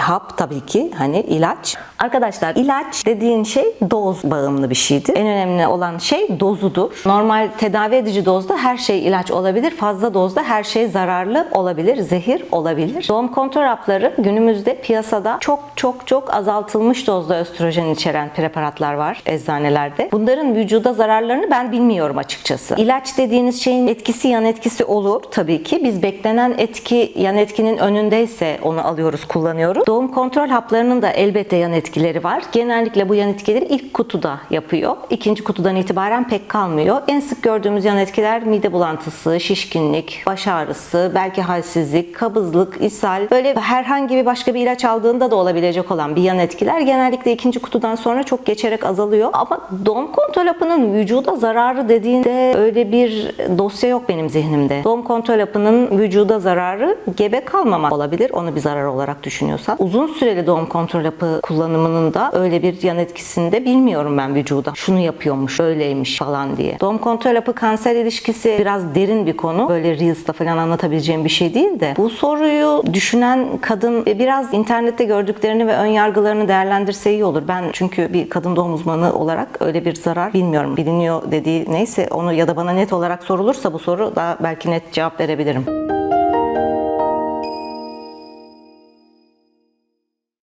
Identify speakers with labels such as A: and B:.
A: Hap tabii ki hani ilaç. Arkadaşlar ilaç dediğin şey doz bağımlı bir şeydir. En önemli olan şey dozudur. Normal tedavi edici dozda her şey ilaç olabilir. Fazla dozda her şey zararlı olabilir, zehir olabilir. Doğum kontrol hapları günümüzde piyasada çok çok çok azaltılmış dozda östrojen içeren preparatlar var eczanelerde. Bunların vücuda zararlarını ben bilmiyorum açıkçası. İlaç dediğiniz şeyin etkisi yan etkisi olur tabii ki. Biz beklenen etki yan etkinin önündeyse onu alıyoruz, kullanıyoruz. Doğum kontrol haplarının da elbette yan etkileri var. Genellikle bu yan etkileri ilk kutuda yapıyor. İkinci kutudan itibaren pek kalmıyor. En sık gördüğümüz yan etkiler mide bulantısı, şişkinlik, baş ağrısı, belki halsizlik, kabızlık, ishal. Böyle herhangi bir başka bir ilaç aldığında da olabilecek olan bir yan etkiler genellikle ikinci kutudan sonra çok geçerek azalıyor. Ama doğum kontrol hapının vücuda zararı dediğinde öyle bir dosya yok benim zihnimde. Doğum kontrol hapının vücuda zararı gebe kalmamak olabilir. Onu bir zarar olarak düşünüyorsan. Uzun süreli doğum kontrol hapı kullanımının da öyle bir yan etkisini de bilmiyorum ben vücuda. Şunu yapıyormuş, öyleymiş falan diye. Doğum kontrol hapı kanser ilişkisi biraz derin bir konu. Böyle Reels'ta falan anlatabileceğim bir şey değil de. Bu soruyu düşünen kadın biraz internette gördüklerini ve ön yargılarını değerlendirse iyi olur. Ben çünkü bir kadın doğum uzmanı olarak öyle bir zarar bilmiyorum. Biliniyor dediği neyse onu ya da bana net olarak sorulursa bu soru daha belki net cevap verebilirim.